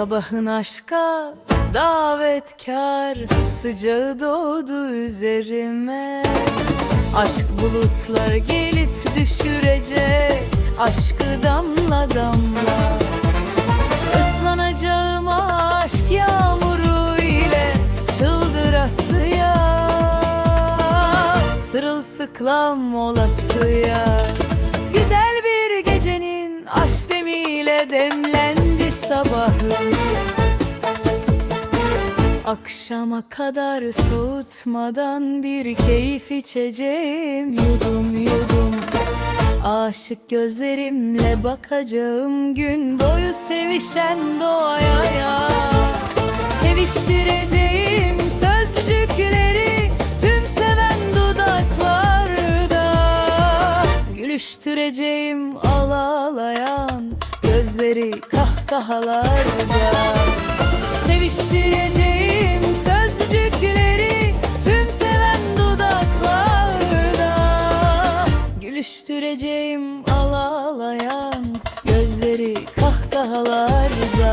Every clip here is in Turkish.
Sabahın aşka davetkar Sıcağı doğdu üzerime. Aşk bulutlar gelip düşürecek Aşkı damla damla. Islanacağım aşk yağmuru ile Çıldırasıya Sırılsıklam olasıya. Güzel bir gecenin aşk demiyle demlendi sabahım Akşama kadar soğutmadan bir keyif içeceğim. Yudum yudum. Aşık gözlerimle bakacağım. Gün boyu sevişen doğaya. Ya Seviştireceğim sözcükleri tüm seven dudaklarda. Gülüştüreceğim ağlayan gözleri kahkahalarda Seviştireceğim sözcükleri tüm seven dudaklarda. Gülüştüreceğim ağlayan gözleri kahkahalarda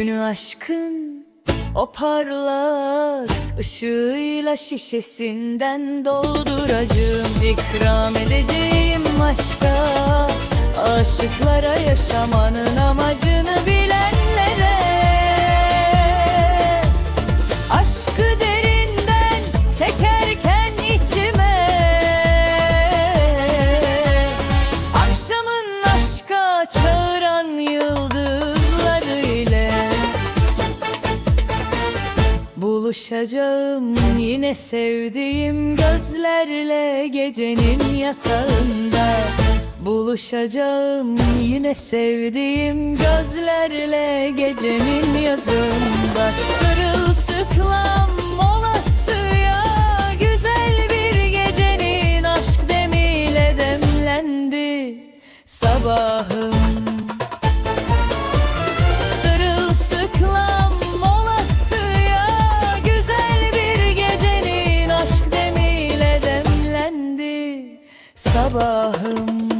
Günü aşkın o parlak ışığıyla şişesinden dolduracağım ikram edeceğim aşka Aşıklara yaşamanın amacını bilenlere Buluşacağım yine sevdiğim gözlerle gecenin yatağında. Buluşacağım yine sevdiğim gözlerle gecenin yatağında. Sırılsıklam olasıya güzel bir gecenin aşk demiyle demlendi. Sabahı Him.